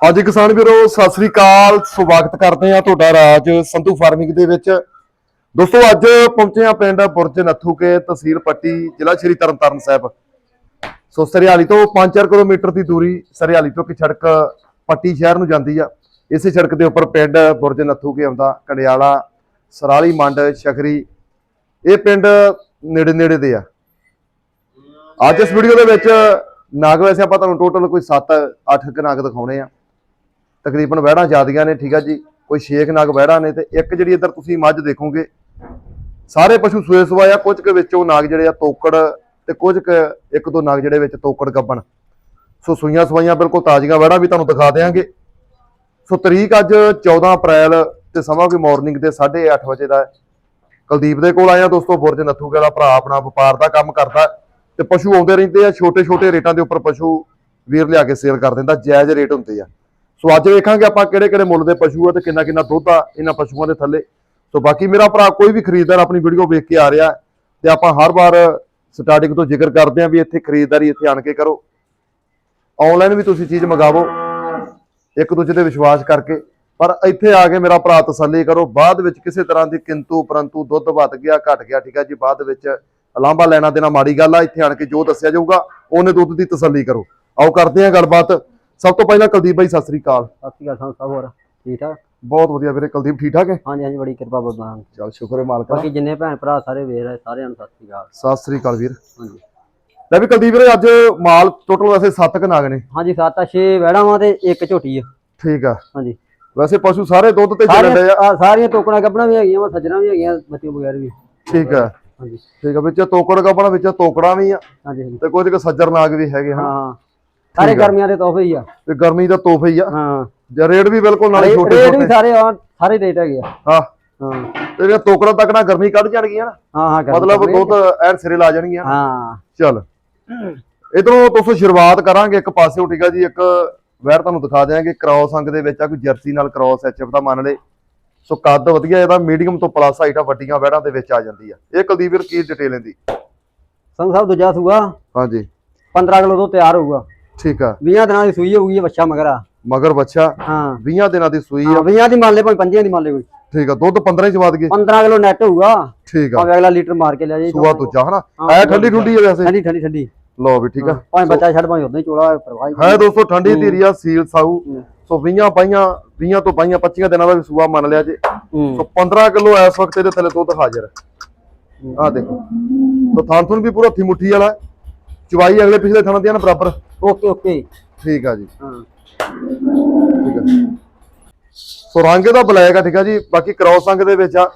ਹਾਂਜੀ ਕਿਸਾਨ ਵੀਰੋ, ਸਤਿ ਸ੍ਰੀ ਅਕਾਲ। ਸਵਾਗਤ ਕਰਦੇ ਆ ਤੁਹਾਡਾ ਰਾਜ ਸੰਧੂ ਫਾਰਮਿੰਗ ਦੇ ਵਿੱਚ। ਦੋਸਤੋ, ਅੱਜ ਪਹੁੰਚੇ ਆ ਪਿੰਡ ਬੁਰਜ ਨੱਥੂਕੇ ਤਹਿਸੀਲ ਪੱਟੀ, ਜ਼ਿਲ੍ਹਾ ਸ਼੍ਰੀ ਤਰਨਤਾਰਨ ਸਾਹਿਬ। ਸੋ ਸਰਿਆਲੀ ਤੋਂ 5-4 ਕਿਲੋਮੀਟਰ ਦੀ ਦੂਰੀ ਸਰਿਆਲੀ ਤੋਂ ਇੱਕ ਸੜਕ ਪੱਟੀ ਸ਼ਹਿਰ ਨੂੰ ਜਾਂਦੀ ਆ। ਇਸੇ ਸੜਕ ਦੇ ਉੱਪਰ ਪਿੰਡ ਬੁਰਜ ਨੱਥੂਕੇ ਆਉਂਦਾ, ਕੰਡਿਆਲਾ, ਸਰਾਲੀ ਮੰਡ ਸ਼ਖਰੀ ਇਹ ਪਿੰਡ ਨੇੜੇ ਨੇੜੇ ਦੇ ਆ। ਅੱਜ ਇਸ ਵੀਡੀਓ ਦੇ ਵਿੱਚ, ਨਾਗ ਵੈਸੇ ਆਪਾਂ ਤੁਹਾਨੂੰ ਟੋਟਲ ਕੋਈ 7-8 ਕ ਨਾਗ ਦਿਖਾਉਣੇ ਆ। ਤਕਰੀਬਨ ਵਹਿੜਾਂ ਜ਼ਿਆਦੀਆਂ ਨੇ, ਠੀਕ ਆ ਜੀ, ਕੋਈ ਛੇਕ ਨਾਗ ਵਹਿੜਾਂ ਨੇ ਤੇ ਇੱਕ ਜਿਹੜੀ ਇੱਧਰ ਤੁਸੀਂ ਮੱਝ ਦੇਖੋਗੇ, ਸਾਰੇ ਪਸ਼ੂ ਸੂਏ ਸਵਾਏ ਆ, ਕੁਝ ਕੁ ਵਿੱਚੋਂ ਨਾਗ ਜਿਹੜੇ ਆ ਤੋਕੜ ਤੇ ਕੁਝ ਕੁ ਇੱਕ ਦੋ ਨਾਗ ਜਿਹੜੇ ਵਿੱਚ ਤੋਕੜ ਗੱਬਣ। ਸੋ ਸੂਈਆਂ ਸਵਾਈਆਂ ਬਿਲਕੁਲ ਤਾਜ਼ੀਆਂ, ਵਹਿੜਾਂ ਵੀ ਤੁਹਾਨੂੰ ਦਿਖਾ ਦੇਵਾਂਗੇ ਸੋ ਤਰੀਕ ਅੱਜ 14 ਅਪ੍ਰੈਲ ਤੇ ਸਮਾਂ ਕੋਈ ਮਾਰਨਿੰਗ ਦੇ 8:30 ਵਜੇ ਦਾ ਕੁਲਦੀਪ ਦੇ ਕੋਲ ਆਇਆ ਦੋਸਤੋ, ਬੁਰਜ ਨੱਥੂਕੇ ਵਾਲਾ ਭਰਾ ਆਪਣਾ ਵਪਾਰ ਦਾ ਕੰਮ ਕਰਦਾ ਤੇ ਪਸ਼ੂ ਆਉਂਦੇ ਰਹਿੰਦੇ ਆ ਛੋਟੇ ਛੋਟੇ ਰੇਟਾਂ ਦੇ ਉੱਪਰ ਪਸ਼ੂ ਵੀਰ ਲਿਆ ਕੇ ਸੇਲ ਕਰ ਦਿੰਦਾ, ਜਾਇਜ਼ ਰੇਟ ਹੁੰਦੇ ਆ। ਸੋ ਅੱਜ ਵੇਖਾਂਗੇ ਆਪਾਂ ਕਿਹੜੇ ਕਿਹੜੇ ਮੁੱਲ ਦੇ ਪਸ਼ੂ ਆ ਤੇ ਕਿੰਨਾ ਕਿੰਨਾ ਦੁੱਧ ਆ ਇਹਨਾਂ ਪਸ਼ੂਆਂ ਦੇ ਥੱਲੇ। ਸੋ ਬਾਕੀ ਮੇਰਾ ਭਰਾ ਕੋਈ ਵੀ ਖਰੀਦਦਾਰ ਆਪਣੀ ਵੀਡੀਓ ਵੇਖ ਕੇ ਆ ਰਿਹਾ ਤੇ ਆਪਾਂ ਹਰ ਵਾਰ ਸਟਾਰਟਿੰਗ ਤੋਂ ਜ਼ਿਕਰ ਕਰਦੇ ਆ ਵੀ ਇੱਥੇ ਖਰੀਦਦਾਰੀ ਇੱਥੇ ਆਣ ਕੇ ਕਰੋ। ਆਨਲਾਈਨ ਵੀ ਤੁਸੀਂ ਚੀਜ਼ ਮੰਗਾਵੋ, ਇੱਕ ਦੂਜੇ ਤੇ ਵਿਸ਼ਵਾਸ ਕਰਕੇ। ਪਰ ਇੱਥੇ ਆ ਕੇ ਮੇਰਾ ਭਰਾ ਤਸੱਲੀ ਕਰੋ, ਬਾਅਦ ਵਿੱਚ ਕਿਸੇ ਤਰ੍ਹਾਂ ਦੀ ਕਿੰਤੂ ਪਰੰਤੂ ਦੁੱਧ ਵੱਧ ਗਿਆ, ਘਟ ਗਿਆ, ਠੀਕ ਆ ਜੀ, ਬਾਅਦ ਵਿੱਚ ਲਾਂਭਾ ਲੈਣਾ ਦੇਣਾ ਮਾੜੀ ਗੱਲ ਆ, ਇੱਥੇ ਆਣ ਕੇ ਜੋ ਦੱਸਿਆ ਜਾਊਗਾ, ਉਹਨੇ ਦੁੱਧ ਦੀ ਤਸੱਲੀ ਕਰੋ। ਆਓ ਕਰਦੇ ਹਾਂ ਗੱਲਬਾਤ। ਸਭ ਤੋਂ ਪਹਿਲਾਂ ਕੁਲਦੀਪ ਭਾਈ ਸਤਿ ਸ੍ਰੀ ਅਕਾਲ। ਸਤਿ ਸ਼੍ਰੀ ਅਕਾਲ ਸਾਹਿਬ ਹੋਰ ਠੀਕ ਠਾਕ? ਬਹੁਤ ਵਧੀਆ ਵੀਰੇ ਕੁਲਦੀਪ ਠੀਕ ਠਾਕ ਹੈ? ਹਾਂਜੀ ਹਾਂਜੀ ਬੜੀ ਕਿਰਪਾ ਬਾਬਾ ਨਾਨਕ ਚਲ ਸ਼ੁਕਰ ਹੈ ਮਾਲਕ ਦਾ। ਬਾਕੀ ਜਿੰਨੇ ਭੈਣ ਭਰਾ ਸਾਰੇ ਵੇਖ ਰਹੇ ਸਾਰਿਆਂ ਨੂੰ ਸਤਿ ਸ਼੍ਰੀ ਅਕਾਲ। ਸਤਿ ਸ੍ਰੀ ਅਕਾਲ ਵੀਰ। ਹਾਂਜੀ। ਲੈ ਵੀ ਕੁਲਦੀਪ ਵੀਰੇ ਅੱਜ ਮਾਲ ਟੋਟਲ ਵੈਸੇ 7 ਕ ਨਾਗ ਨੇ। ਹਾਂਜੀ ਸੱਤ ਆ ਛੇ ਵਹਿੜਾਂ ਵਾਂ ਤੇ ਇੱਕ ਝੋਟੀ ਆ। ਠੀਕ ਆ। ਹਾਂਜੀ। ਵੈਸੇ ਪਸ਼ੂ ਸਾਰੇ ਦੁੱਧ ਤੇ ਚੱਲਣ ਸਾਰੀਆਂ ਡਏ ਆ। ਆਹ ਸਾਰੀਆਂ ਟੋਕਣਾ ਕੱਪਣਾ ਵੀ ਹੈਗੀਆਂ ਵਾ ਸੱਜਣਾ ਵੀ ਹੈਗੀਆਂ ਬੱਚੇ ਵਗੈਰਾ ਵੀ। ਠੀਕ ਆ। ਹਾਂਜੀ। ਠੀਕ ਆ ਵਿੱਚ ਤੋਕੜ ਕਪੜਾ ਵਿੱਚ ਤੋਕੜਾਂ ਵੀ ਆ ਹਾਂਜੀ ਹਾਂਜੀ। ਤੇ ਕੁਝ ਕੁ ਸੱਜਰ ਨਾਗ ਵੀ ਹੈਗੇ ਹਾਂ ਹਾਂ। ਸਾਰੇ ਗਰਮੀਆਂ ਦੇ ਤੋਹਫੇ ਹੀ ਆ। ਤੇ ਗਰਮੀ ਦਾ ਤੋਹਫਾ ਹੀ ਆ। ਹਾਂ। ਜਾਂ ਰੇਟ ਵੀ ਬਿਲਕੁਲ ਨਾਲੇ ਛੋਟੇ ਰੇਟ ਵੀ ਸਾਰੇ ਆ ਸਾਰੇ ਰੇਟ ਹੈਗੇ ਆ। ਹਾਂ। ਹਾਂ। ਤੇ ਜਿਹੜੀਆਂ ਤੋਕੜਾਂ ਤੱਕ ਨਾ ਗਰਮੀ ਕੱਢ ਜਾਣਗੀਆਂ ਨਾ ਹਾਂ ਹਾਂ ਮਤਲਬ ਦੁੱਧ ਐਨ ਸਿਰੇ ਲਾ ਜਾਣਗੀਆਂ। ਹਾਂ। ਚੱਲ। ਇਧਰੋਂ ਦੋਸਤੋ ਸ਼ੁਰੂਆਤ ਕਰਾਂਗੇ ਇੱਕ ਪਾਸੇ ਠੀਕ ਜੀ ਇੱਕ ਵੈਰ ਤੁਹਾਨੂੰ ਦਿਖਾ ਦਿਆਂਗੇ ਕ੍ਰਾਸ ਅੰਗ ਦੇ ਵਿੱਚ ਆ ਕੋਈ ਜਰਸੀ ਨਾਲ ਕ੍ਰਾਸ ਐਚਐਫ ਦਾ ਮੰਨ ਲਏ ਸੋ ਕੱਦ ਵਧੀਆ ਇਹਦਾ ਮੀਡੀਅਮ ਤੋਂ ਪਲੱਸ ਹਾਈਟ ਆ ਵੱਡੀਆਂ ਵੈੜਾਂ ਦੇ ਵਿੱਚ ਆ ਜਾਂਦੀ ਆ। ਇਹ ਕੁਲਦੀਪ ਵੀਰ ਕੀ ਡਿਟੇਲ ਇਹਦੀ ਸੰਗ ਸਾਹਿਬ ਦੂਜਾ ਸੂਆ। ਹਾਂਜੀ। 15 ਕਿਲੋ ਤੋਂ ਤਿਆਰ ਹੋਊਗਾ। ਠੀਕ ਆ। 20 ਦਿਨਾਂ ਦੀ ਸੂਈ ਹੋਊਗੀ ਬੱਚਾ ਮਗਰ ਮਗਰ ਬੱਚਾ। ਹਾਂ। 20 ਦਿਨਾਂ ਦੀ ਸੂਈ ਆ। 20 ਦੀ ਮੰਨ ਲੈ ਭਾਵੇਂ 5 ਦੀ ਮੰਨ ਲੈ ਕੋਈ। ਠੀਕ ਆ ਦੁੱਧ 15 ਚ ਵੱਧ ਗਏ। 15 ਕਿਲੋ ਨੈਟ ਹੋਊਗਾ। ਠੀਕ ਆ। ਭਾਵੇਂ ਅਗਲਾ ਲੀਟਰ ਮਾਰ ਕੇ ਲੈ ਜਾਈ ਸੂਆ ਦੂਜਾ ਹਨਾ? ਐ ਠੰਡੀ ਠੁੰਡੀ ਆ ਵੈਸੇ। ਠੰਡੀ ਠੰਡੀ ਠੰਡੀ। ਲਓ ਵੀ ਠੀਕ ਆ। ਭਾਵੇਂ ਬੱਚਾ ਛੱਡ ਭਾਵੇਂ ਉਦਾਂ ਹੀ ਚੋਲਾ ਪਰਵਾਹ ਹੀ ਹੈ ਦੋਸਤੋ ਠੰਡੀ ਧੀਰੀ ਆ ਸੀਲ ਸਾਊ। ਸੋ 20 ਪਾਈਆਂ 20 ਤੋਂ ਪਾਈਆਂ 25 ਦਿਨਾਂ ਦਾ ਵੀ ਸੂਆ ਮੰਨ ਲਿਆ ਜੇ। ਸੋ 15 ਕਿਲੋ ਇਸ ਵਕਤ ਇਹਦੇ ਥੱਲੇ ਦੁੱਧ ਹਾਜ਼ਰ ਹੈ। ਆ ਦੇਖੋ। ਸੋ ਥਾਂ ਥੁਨ ਵੀ ਪੂਰਾ ਹੱਥੀ ਮੁੱਠੀ ਵਾਲਾ। ਚਵਾਈ ਅਗਲੇ ਪਿਛਲੇ ਥਾਂ ਦੀਆਂ ਬਰਾਬਰ। Okay okay. ਠੀਕ ਆ ਜੀ। ਹਾਂ। ਠੀਕ ਆ। ਸੋ ਰੰਗ ਇਹਦਾ ਬਲੈਕ ਆ ਠੀਕ ਆ ਜੀ। ਬਾਕੀ ਕ੍ਰਾਸ ਰੰਗ ਦੇ ਵਿੱਚ ਆ।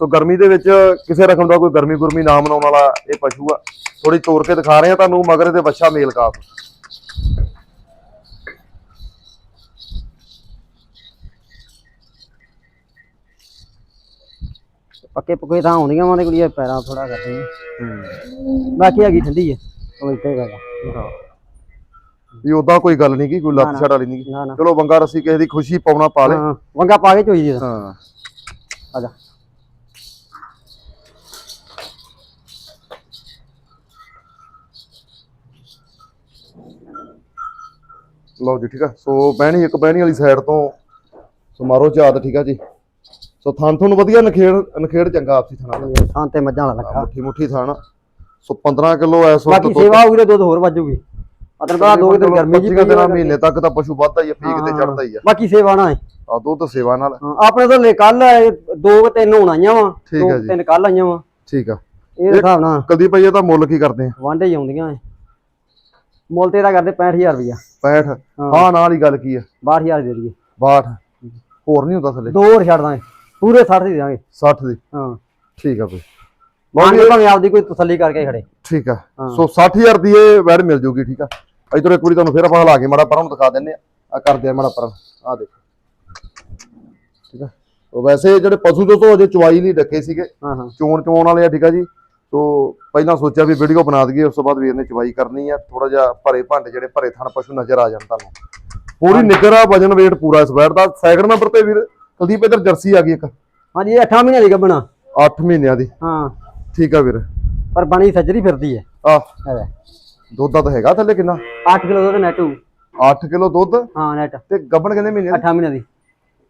ਸੋ ਗਰਮੀ ਦੇ ਵਿੱਚ ਕਿਸੇ ਰਕਮ ਦਾ ਕੋਈ ਗਰਮੀ ਗੁਰਮੀ ਨਾ ਮਨਾਉਣ ਵਾਲਾ ਇਹ ਪਸ਼ੂ ਆ। ਥੋੜੀ ਤੋੜ ਕੇ ਦਿਖਾ ਰਹੇ ਆ ਤੁਹਾਨੂੰ ਮਗਰ ਇਹਦੇ ਬੱਚਾ ਮੇਲ ਕਾਫ। ਪੱਕੇ ਪੱਕੇ ਤਾਂ ਆਉਂਦੀਆਂ ਵਾਂ ਤੇ ਕੁੜੀਆਂ ਪੈਰਾਂ ਥੋੜਾ ਕਰਦੇ ਬਾਕੀ ਹੈਗੀ ਠੰਡੀ ਹੈ ਉਹ ਇੱਥੇ ਹੈਗਾ ਹਾਂ। ਵੀ ਉਦਾਂ ਕੋਈ ਗੱਲ ਨਹੀਂ ਕੀ ਕੋਈ ਲੱਤ। ਛੜ ਵਾਲੀ ਨਹੀਂ ਨਾ ਨਾ। ਚਲੋ ਵੰਗਾ ਰਸੀ ਕਿਸੇ ਦੀ ਖੁਸ਼ੀ ਪਾਉਣਾ ਪਾ ਲੇ। ਹਾਂ ਵੰਗਾ ਪਾ ਕੇ ਚੋਈ ਦੀ ਹਾਂ। ਆ ਜਾ। ਲਓ ਜੀ ਠੀਕ ਆ। ਸੋ ਬਹਿਣੀ ਇੱਕ ਬਹਿਣੀ ਵਾਲੀ ਸਾਈਡ ਤੋਂ ਸੋ ਮਾਰੋ ਝਾਤ ਠੀਕ ਆ ਜੀ। ਸੋ ਥਾਂ ਤੁਹਾਨੂੰ ਵਧੀਆ ਨਖੇੜ ਨਖੇੜ ਚੰਗਾ ਆਪਸੀ ਥਾਣਾ ਦਾ ਥਾਂ ਤੇ ਮੱਝਾਂ ਵਾਲਾ ਲੱਗਾ ਮੁੱਠੀ ਮੁੱਠੀ ਥਾਣਾ ਸੋ 15 ਕਿਲੋ ਐਸ ਵਕਤ ਬਾਕੀ ਸੇਵਾ ਹੋਊਗੀ ਤੇ ਦੁੱਧ ਹੋਰ ਵੱਜੂਗੀ ਅਦਰ ਬਾ ਦੋ ਦਿਨ ਗਰਮੀ ਜੀ ਪੱਚੀਆਂ ਦਿਨਾਂ ਮਹੀਨੇ ਤੱਕ ਤਾਂ ਪਸ਼ੂ ਵੱਧਦਾ ਹੀ ਆ ਪੀਕ ਤੇ ਹਾਂ। ਚੜਦਾ ਹੀ ਆ। ਬਾਕੀ ਸੇਵਾ ਨਾ ਹੈ। ਆ ਦੁੱਧ ਸੇਵਾ ਨਾਲ। ਹਾਂ, ਆਪਣੇ ਤੋਂ ਕੱਲ ਦੋ ਕੁ ਤਿੰਨ ਹੁਣ ਆਈਆਂ ਵਾ ਠੀਕ ਦੋ ਹੈ ਜੀ। ਤਿੰਨ ਕੱਲ ਆਈਆਂ ਵਾ। ਠੀਕ ਆ। ਇਹ ਹਿਸਾਬ ਨਾਲ। ਕੁਲਦੀਪ ਭਾਈ ਇਹਦਾ ਮੁੱਲ ਕੀ ਕਰਦੇ ਆ? ਵਾਂਡੇ ਹੀ ਆਉਂਦੀਆਂ ਐ। ਮੁੱਲ ਤੇ ਇਹਦਾ ਕਰਦੇ 65000 ਰੁਪਇਆ 65 ਹਾਂ। ਹਾਂ ਨਾਲ ਹੀ ਗੱਲ ਕੀ ਆ? 62000 ਦੇ ਦਈਏ। 62 ਹੋਰ ਨਹੀਂ ਹੁੰਦਾ ਥੱਲੇ? ਦੋ ਹੋਰ ਛੱਡ ਦਾਂਗੇ। ਪੂਰੇ 60 ਦੇ ਦਾਂਗੇ 60 ਦੀ। ਹਾਂ। ਠੀਕ ਆ ਬਈ ਮੰਨ ਕੇ ਭਾਵੇਂ ਆਪਦੀ ਕੋਈ ਤਸੱਲੀ ਕਰਕੇ ਖੜੇ। ਠੀਕ ਆ। ਸੋ 60000 ਦੀ ਇਹ ਵੈੜ ਮਿਲ ਜੂਗੀ ਠੀਕ ਆ? ਇਧਰ ਇੱਕ ਵਾਰੀ ਤੁਹਾਨੂੰ ਫੇਰ ਆਪਾਂ ਹਿਲਾ ਕੇ ਮਾੜਾ ਪਰਾਂ ਨੂੰ ਦਿਖਾ ਦਿੰਨੇ ਆ ਆ ਕਰਦੇ ਆ ਮਾੜਾ ਪਰਾਂ ਆ ਦੇਖੋ। ਠੀਕ ਆ? ਉਹ ਵੈਸੇ ਜਿਹੜੇ ਪਸ਼ੂ ਜੋ ਤੋਂ ਅਜੇ ਚਵਾਈ ਲਈ ਰੱਖੇ ਸੀਗੇ। ਚੋਣ ਚਵਾਉਣ ਵਾਲੇ ਆ ਠੀਕ ਆ ਜੀ। ਸੋ ਪਹਿਲਾਂ ਸੋਚਿਆ ਵੀ ਵੀਡੀਓ ਬਣਾ ਦਈਏ ਉਸ ਤੋਂ ਬਾਅਦ ਵੀਰ ਨੇ ਚਵਾਈ ਕਰਨੀ ਆ। ਥੋੜਾ ਜਿਹਾ ਭਰੇ ਭੰਡ ਜਿਹੜੇ ਭਰੇ ਥਣ ਪਸ਼ੂ ਨਜ਼ਰ ਆ ਜਾਣ ਤੁਹਾਨੂੰ। ਪੂਰੀ ਨਿੱਗਰ ਆ ਵਜਨ weight ਪੂਰਾ ਇਸ ਵੈੜ ਦਾ। ਸੈਕਿੰਡ ਨੰਬਰ ਤੇ ਵੀਰ ਕੁਲਦੀਪ ਇਧਰ ਜਰਸੀ ਆ ਗਈ ਇੱਕ। ਹਾਂਜੀ ਇਹ 8 ਮਹੀਨੇ ਦੀ ਗੱਬਣਾ 8 ਮਹੀਨਿਆਂ ਦੀ। ਹਾਂ। ਠੀਕ ਆ ਵੀਰ। ਪਰ ਬਣੀ ਸੱਜਰੀ ਫਿਰਦੀ ਹੈ। ਆ ਐਵੇਂ ਦੁੱਧ ਦਾ ਤਾਂ ਹੈਗਾ ਥੱਲੇ ਕਿੰਨਾ? 8 ਕਿਲੋ ਦਾ ਨੈਟੂ 8 ਕਿਲੋ ਦੁੱਧ? ਹਾਂ ਨੈਟ ਤੇ ਗੱਬਣ ਕਿੰਨੇ ਮਹੀਨੇ ਦੀ? 8 ਮਹੀਨੇ ਦੀ।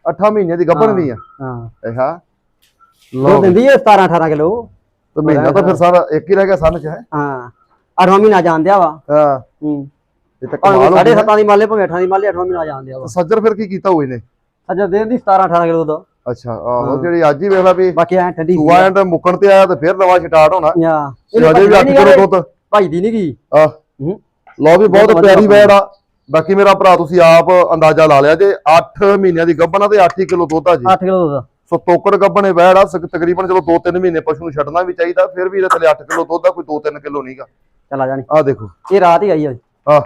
8 ਮਹੀਨੇ ਦੀ ਗੱਬਣ ਵੀ ਆ? ਹਾਂ। ਇਹਾ ਲਓ ਦਿੰਦੀ ਹੈ 17 18 ਕਿਲੋ। ਤੇ ਮਹੀਨਾ ਤਾਂ ਫਿਰ ਸਾਰਾ ਇੱਕ ਹੀ ਰਹਿ ਗਿਆ ਸੰਨ ਚ ਹੈ? ਹਾਂ। 8ਵਾਂ ਮਹੀਨਾ ਜਾਂਦਿਆ ਵਾ। ਹਾਂ। ਹੂੰ। ਇਹ ਤਾਂ ਕਮਾਲ ਹੋ ਦੀ ਮਾਲੇ ਭਾਵੇਂ 8 ਦੀ ਮਾਲੇ 8ਵਾਂ ਮਹੀਨਾ ਜਾਂਦਿਆ ਵਾ। ਸੱਜਰ ਫਿਰ ਕੀ ਕੀਤਾ ਹੋਏ ਨੇ? ਅੱਜਾ ਦੇਣ ਦੀ 17 18 ਕਿਲੋ ਦਾ ਅੱਛਾ ਆਹੋ ਜਿਹੜੀ ਅੱਜ ਹੀ ਵੇਖ ਲਾ ਵੀ ਬਾਕੀ ਐ ਠੰਡੀ ਸੂਆ ਐਂਡ ਮੁੱਕਣ ਤੇ ਆਇਆ ਤੇ ਫਿਰ ਨਵਾਂ ਸਟਾਰਟ ਹੋਣਾ। ਤੇ ਅਜੇ ਵੀ 8 ਕਿਲੋ ਦੁੱਧ। ਭਾਈ ਦੀ ਨਹੀਂ ਗਈ ਆ ਲਓ ਵੀ ਬਹੁਤ ਪਿਆਰੀ ਵੈੜ ਆ। ਬਾਕੀ ਮੇਰਾ ਭਰਾ ਤੁਸੀਂ ਆਪ ਅੰਦਾਜ਼ਾ ਲਾ ਲਿਆ ਜੇ 8 ਮਹੀਨਿਆਂ ਦੀ ਗੱਭਣਾ ਤੇ 8 ਹੀ ਕਿਲੋ ਦੁੱਧ ਆ ਜੀ। 8 ਕਿਲੋ ਦਾ ਸੋ ਤੋਕੜ ਗੱਭਣੇ ਵੈੜ ਆ ਸਕ- ਤਕਰੀਬਨ ਚਲੋ 2-3 ਮਹੀਨੇ ਪਸ਼ੂ ਨੂੰ ਛੱਡਣਾ ਵੀ ਚਾਹੀਦਾ ਫਿਰ ਵੀ ਇਹਦੇ ਥੱਲੇ 8 ਕਿਲੋ ਦੁੱਧ ਆ ਕੋਈ 2-3 ਕਿਲੋ ਨਹੀਂਗਾ ਚਲਾ ਜਾਣੀ। ਆ ਦੇਖੋ। ਇਹ ਰਾਤ ਹੀ ਆਈ ਆ। ਆ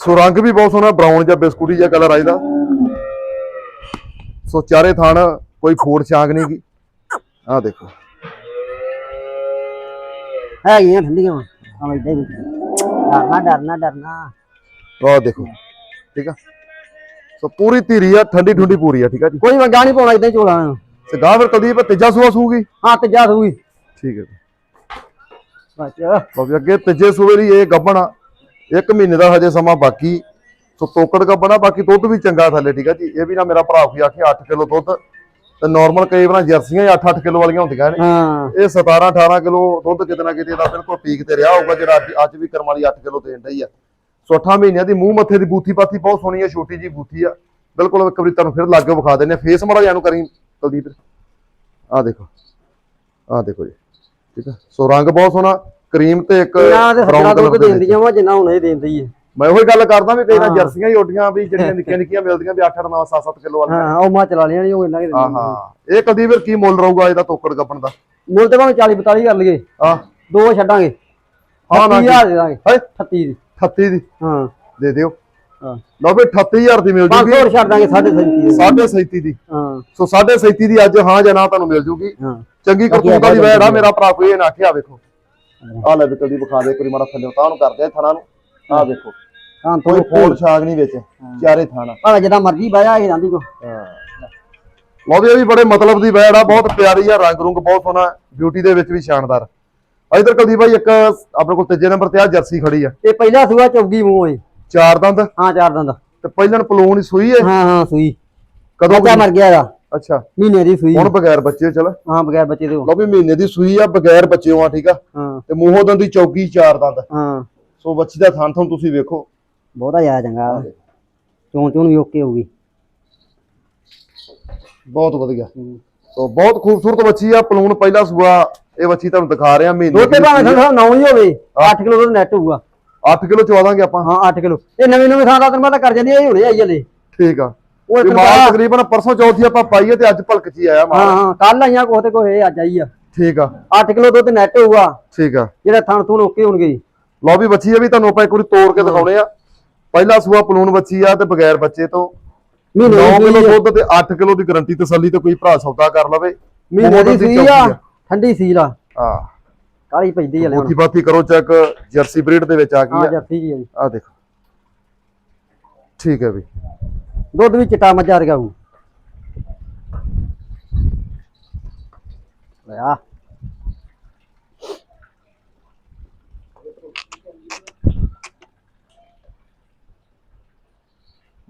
ਸੋ ਰੰਗ ਵੀ ਬਹੁਤ ਸੋਹਣਾ ਬਰਾਊਨ ਜਾਂ ਬਿਸਕੁਟੀ ਜਿਹਾ ਕਲਰ ਆਇਦਾ ਸੋ ਚਾਰੇ ਥਾਣ ਕੋਈ ਫੋੜ ਛਾਂਗ ਨਹੀਂ ਗੀ। ਆ ਦੇਖੋ। ਹੈਗੀਆਂ ਠੰਡੀਆਂ। ਵਾ ਹਾਂ ਇਦਾਂ ਹੀ ਡਰਨਾ ਡਰਨਾ ਡਰਨਾ। ਆ ਦੇਖੋ ਠੀਕ ਆ? ਸੋ ਪੂਰੀ ਧੀਰੀ ਆ ਠੰਡੀ ਠੁੰਡੀ ਪੂਰੀ ਆ ਠੀਕ ਆ ਜੀ? ਕੋਈ ਵੰਗਾ ਨਹੀਂ ਪਾਉਣਾ ਇਦਾਂ ਹੀ ਚੋਲਾ। ਤੇ ਗਾਹ ਫਿਰ ਕੁਲਦੀਪ ਤੀਜਾ ਸੂਆ ਸੂਗੀ? ਹਾਂ ਤੇ ਜਾ ਦੂਗੀ ਠੀਕ ਹੈ ਜੀ। ਬਸ। ਲਓ ਵੀ ਅੱਗੇ ਤੀਜੇ ਸੂਏ ਲਈ ਇਹ ਗੱਬਣਾ। ਇੱਕ ਮਹੀਨੇ ਦਾ ਹਜੇ ਸਮਾਂ ਬਾਕੀ। ਸੋ ਤੋਕੜ ਗੱਬਣਾ ਬਾਕੀ ਦੁੱਧ ਵੀ ਚੰਗਾ ਥੱਲੇ ਠੀਕ ਆ ਜੀ? ਇਹ ਵੀ ਨਾ ਮੇਰਾ ਭਰਾ ਕੋਈ ਆਖੇ 8 ਕਿਲੋ ਦੁੱਧ। ਤੇ ਨਾਰਮਲ ਕਈ ਵਾਰ ਜਰਸੀਆਂ ਹੀ 8-8 ਕਿਲੋ ਵਾਲੀਆਂ ਹੁੰਦੀਆਂ ਨੇ। ਹਾਂ। ਇਹ 17-18 ਕਿਲੋ ਦੁੱਧ ਕਿਤੇ ਨਾ ਕਿਤੇ ਦਾ ਬਿਲਕੁਲ ਪੀਕ ਤੇ ਰਿਹਾ ਹੋਊਗਾ ਜਿਹੜਾ ਅੱਜ ਅੱਜ ਵੀ ਕਰਮ ਵਾਲੀ 8 ਕਿਲੋ ਦੇਣ ਡਈ ਆ। ਸੋ 8 ਮਹੀਨਿਆਂ ਦੀ ਮੂੰਹ ਮੱਥੇ ਦੀ ਬੂਥੀ ਪਾਥੀ ਬਹੁਤ ਸੋਹਣੀ ਆ ਛੋਟੀ ਜੀ ਬੂਥੀ ਆ। ਬਿਲਕੁਲ ਇੱਕ ਵਾਰੀ ਤੁਹਾਨੂੰ ਫਿਰ ਲਾਗੇ ਵਿਖਾ ਦਿੰਨੇ ਫੇਸ ਮੜਾ ਜਾਨੂੰ ਕਰੀ ਕੁਲਦੀਪ। ਆ ਦੇਖੋ। ਆ ਦੇਖੋ ਜੀ। ਠੀਕ ਆ। ਸੋ ਰੰਗ ਬਹੁਤ ਸੋਹਣਾ ਕਰੀਮ ਤੇ ਇੱਕ ਨਾ ਤੇ brown ਸੱਜਣਾ colour ਦੁੱਧ ਦੇ ਵਿੱਚ। ਦੇਂਦੀਆਂ ਵਾ ਜਿੰਨਾ ਹੁਣ ਇਹ ਦੇਂਦੀ ਹੈ ਮੈਂ ਉਹੀ ਗੱਲ ਕਰਦਾ ਵੀ ਕਈ ਨਾ ਹਾਂ। ਜਰਸੀਆਂ ਹੀ ਉੱਡੀਆਂ ਵੀ ਜਿਹੜੀਆਂ ਨਿੱਕੀਆਂ ਨਿੱਕੀਆਂ ਮਿਲਦੀਆਂ ਵੀ 8 8 9 7 7 ਕਿਲੋ ਵਾਲੀਆਂ। ਹਾਂ ਉਹ ਮਾ ਚਲਾ ਲਿਆ ਨਹੀਂ ਉਹ ਇੰਨਾ ਕਿ ਹਾਂ ਹਾਂ। ਇਹ ਕੁਲਦੀਪ ਫਿਰ ਕੀ ਮੁੱਲ ਰਹੂਗਾ ਇਹਦਾ ਤੋਕੜ ਗੱਪਣ ਦਾ? ਮੁੱਲ ਤੇ ਭਾਵੇਂ 40 42 ਕਰ ਲਈਏ। ਆ ਦੋ ਛੱਡਾਂਗੇ। ਹਾਂ ਨਾ 30000 ਦੇ ਦਾਂਗੇ। ਹਾਏ 38 ਦੀ। 38 ਦੀ? ਹਾਂ। ਦੇ ਦਿਓ। ਹਾਂ। ਲਓ ਵੀ 38000 ਦੀ ਮਿਲ ਜੂਗੀ। 500 ਹੋਰ ਛੱਡ ਦਾਂਗੇ 37 ਦੀ। 37 ਦੀ। ਹਾਂ। ਸੋ 37 ਦੀ ਅੱਜ ਹਾਂ ਜਾਂ ਨਾ ਤੁਹਾਨੂੰ ਮਿਲ ਜੂਗੀ। ਹਾਂ। ਚੰਗੀ ਕਰਤੂਤ ਅੱਗੇ ਵੈੜ ਆ ਮੇਰਾ ਭਰਾ ਕੋਈ ਇਹ ਨਾ ਆਖਿਆ ਵੇਖੋ। ਆ ਲੈ ਵੀ ਕਦੀ ਵਿਖਾ ਦੇ ਵਾਰੀ ਮਾੜਾ ਥੱਲੇ ਤਾਂ ਉਹਨੂੰ ਕਰਦੇ ਥਣਾ ਨੂੰ ਆ ਵੇਖੋ। ਹਾਂ ਕੋਈ ਤੋਂ ਫੋਲ ਛਾਗ ਨਹੀਂ ਵਿੱਚ ਚਾਰੇ ਥਾਣਾ। ਭਾਵੇਂ ਜਿੱਦਾਂ ਮਰਜ਼ੀ ਬਾਇਆ ਇਹ ਜਾਂਦੀ ਕੋ। ਲਓ ਵੀ ਇਹ ਵੀ ਬੜੇ ਮਤਲਬ ਦੀ ਵੈੜ ਆ ਬਹੁਤ ਪਿਆਰੀ ਆ ਰੰਗ ਰੁੰਗ ਬਹੁਤ ਸੋਹਣਾ ਬਿਊਟੀ ਦੇ ਵਿੱਚ ਵੀ ਸ਼ਾਨਦਾਰ। ਇਧਰ ਕੁਲਦੀਪ ਭਾਈ ਇੱਕ ਆਪਣੇ ਕੋਲ ਤੀਜੇ ਨੰਬਰ ਤੇ ਆ ਜਰਸੀ ਖੜੀ ਆ। ਤੇ ਪਹਿਲਾ ਸੂਆ ਚੌਗੀ ਮੂੰਹ ਏ ਚਾਰ ਦੰਦ? ਹਾਂ ਚਾਰ ਦੰਦ। ਤੇ ਪਹਿਲਣ ਪਲੂਣ ਹੀ ਸੂਈ ਹੈ ਹਾਂ ਹਾਂ ਸੂਈ। ਕਦੋਂ ਬੱਚਾ ਮਰ ਗਿਆ ਇਹਦਾ। ਅੱਛਾ। ਮਹੀਨੇ ਦੀ ਸੂਈ। ਹੁਣ ਬਗੈਰ ਬੱਚੇ ਚਲ। ਹਾਂ ਬਗੈਰ ਬੱਚੇ ਦੇ। ਲਓ ਵੀ ਮਹੀਨੇ ਦੀ ਸੂਈ ਆ ਬਗੈਰ ਬੱਚਿਓ ਆ ਠੀਕ ਆ? ਹਾਂ। ਤੇ ਮੂੰਹੋਂ ਦੰਦੀ ਚੌਕੀ ਚਾਰ ਦੰਦ। ਹਾਂ। ਸੋ ਬੱਚੀ ਦਾ ਥਣ ਥਣ ਤੁਸੀਂ ਵੇਖੋ। ਬਹੁਤਾ ਜ਼ਿਆਦਾ ਚੰਗਾ ਚੋਂ ਚੋਂ ਵੀ ਓਕੇ ਹੋਊਗੀ। ਬਹੁਤ ਵਧੀਆ। ਸੋ ਬਹੁਤ ਖੂਬਸੂਰਤ ਬੱਚੀ ਆ। ਪਲੂਣ ਪਹਿਲਾ ਸੂਆ ਇਹ ਬੱਚੀ ਤੁਹਾਨੂੰ ਦਿਖਾ ਰਿਹਾ। ਮਹੀਨੇ ਦੁੱਧ ਤੇ ਭਾਵੇਂ ਤੁਹਾਨੂੰ ਨੌ ਹੀ ਹੋਵੇ 8 ਕਿਲੋ ਦੁੱਧ ਨੈਟ ਹੋਊਗਾ। 8 ਕਿਲੋ ਚਵਾ ਦਾਂਗੇ ਆਪਾਂ। ਹਾਂ 8 ਕਿਲੋ। ਇਹ ਨਵੇਂ ਨਵੇਂ ਥਾਂ ਦਾ ਤੈਨੂੰ ਪਤਾ ਕਰ ਜਾਂਦੀ ਇਹ ਹੁਣੇ ਆਈ ਜਲੇ ਠੀਕ ਆ। ਉਹ ਤੈਨੂੰ ਮਾਲ ਤਕਰੀਬਨ ਪਰਸੋਂ ਚੌਥੀ ਆਪਾਂ ਪਾਈਏ ਤੇ ਅੱਜ ਭਲਕ ਚ ਹੀ ਆਇਆ ਹਾਂ ਮਾਲ। ਹਾਂ ਕੱਲ ਆਈਆਂ ਕੋਹ ਤੇ ਕੋਹ ਇਹ ਅੱਜ ਆਈ ਆ। ਠੀਕ ਆ। 8 ਕਿਲੋ ਦੁੱਧ ਨੈਟ ਹੋਊਗਾ। ਠੀਕ ਆ। ਜਿਹੜਾ ਥਣ ਥੂਣ ਓਕੇ ਹੋਣਗੇ। ਲਓ ਵੀ ਬੱਚੀ ਆ ਵੀ ਤੁਹਾਨੂੰ ਆਪਾਂ ਇੱਕ ਵਾਰੀ ਤੋੜ ਕੇ ਦਿਖਾਉਣੇ ਆ। ਪਹਿਲਾ ਸੂਆ ਪਲੂਣ ਬੱਚੀ ਆ ਤੇ ਬਗੈਰ ਬੱਚੇ ਤੋਂ। ਮਹੀਨੇ 9 ਦੀ ਕਿਲੋ ਆ। ਦੁੱਧ ਤੇ 8 ਕਿਲੋ ਦੀ ਗਾਰੰਟੀ ਤਸੱਲੀ ਤੇ ਕੋਈ ਭਰਾ ਸੌਦਾ ਕਰ ਲਵੇ। ਮਹੀਨੇ ਦੀ ਚੌਕੀ ਆ। ਠੰਡੀ ਸੀਲ ਆ। ਹਾਂ। ਕਾਲੀ ਪੈਂਦੀ ਹਲੇ ਹੁਣ। ਬੋਥੀ ਬਾਥੀ ਕਰੋ ਚੈੱਕ ਜਰਸੀ ਬਰੀਡ ਦੇ ਵਿੱਚ ਆ ਗਈ ਆ। ਜਰਸੀ ਜੀ ਆ। ਆ ਦੇਖੋ। ਠੀਕ ਹੈ ਵੀ। ਦੁੱਧ ਵੀ ਚਿੱਟਾ ਮੱਝਾ ਹੋਊ। ਲੈ ਆ।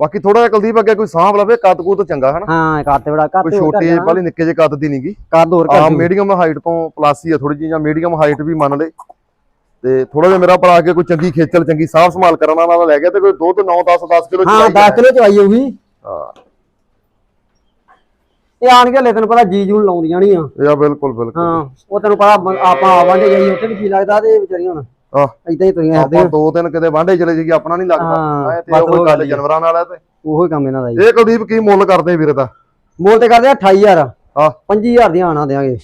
ਬਾਕੀ ਥੋੜਾ ਜਿਹਾ ਕੁਲਦੀਪ ਅੱਗੇ ਕੋਈ ਸਾਂਭ ਲਵੇ ਕੱਦ ਕੂਦ ਚੰਗਾ ਹਨਾ? ਹਾਂ ਕੱਦ ਬੜਾ ਕੋਈ ਕੱਦ ਛੋਟੇ ਵਾਲੀ ਨਿੱਕੇ ਜਿਹੇ ਕੱਦ ਦੀ ਨਹੀਂਗੀ ਕੱਦ ਹੋਰ ਆਮ ਕਰ ਮੀਡੀਅਮ ਹਾਈਟ ਤੋਂ ਪਲੱਸ ਹੀ ਆ ਥੋੜੀ ਜਿਹੀ ਜਾਂ ਮੀਡੀਅਮ ਹਾਈਟ ਵੀ ਮੰਨ ਲੈ। ਤੇ ਥੋੜਾ ਜਿਹਾ ਮੇਰਾ ਭਰਾ ਕੇ ਕੋਈ ਚੰਗੀ ਖੇਚਲ ਚੰਗੀ ਸਾਂਭ ਸੰਭਾਲ ਕਰਨ ਵਾਲਾ ਲੈ ਗਿਆ ਤੇ ਕੋਈ ਦੁੱਧ 9 10 10 ਕਿਲੋ ਹਾਂ 10 ਕਿਲੋ ਚ ਆਈ ਹੋਊਗੀ ਹਾਂ। ਇਹ ਆਣ ਕੇ ਹਲੇ ਤੈਨੂੰ ਪਤਾ ਜੀ ਜੂਨ ਲਾਉਂਦੀਆਂ ਨਹੀਂ ਆ। ਇਹ ਆ ਬਿਲਕੁਲ ਬਿਲਕੁਲ। ਹਾਂ ਉਹ ਤੈਨੂੰ ਪਤਾ ਆਪਾਂ ਆਵਾਂਗੇ ਜਾਈ ਉੱਥੇ ਵੀ ਕੀ ਲੱਗਦਾ ਤੇ ਇਹ ਵਿਚਾਰੀਆਂ ਹੁਣ। ਆਹ। ਇਦਾਂ ਹੀ ਤੁਰੀਆਂ ਆਪਾਂ ਦੋ ਦਿਨ ਕਿਤੇ ਵਾਂਢੇ ਚਲੇ ਜਾਈਏ ਆਪਣਾ ਨਹੀਂ ਲੱਗਦਾ। ਹਾਂ, ਤੇ ਬਸ ਉਹ ਉਹ ਗੱਲ ਗੱਲ ਹੀ ਆ। ਜਾਨਵਰਾਂ ਨਾਲ ਹੈ ਤੇ। ਉਹੋ ਹੀ ਕੰਮ ਇਹਨਾਂ ਦਾ ਜੀ। ਇਹ ਕੁਲਦੀਪ ਕੀ ਮੁੱਲ ਕਰਦੇ ਵੀਰ ਦਾ ਮੋਲ ਤੇ ਕਰਦੇ ਆ 28000 ਹਾਂ। 25000 ਦੀਆਂ ਆਣਾ ਦੇਾਂਗੇ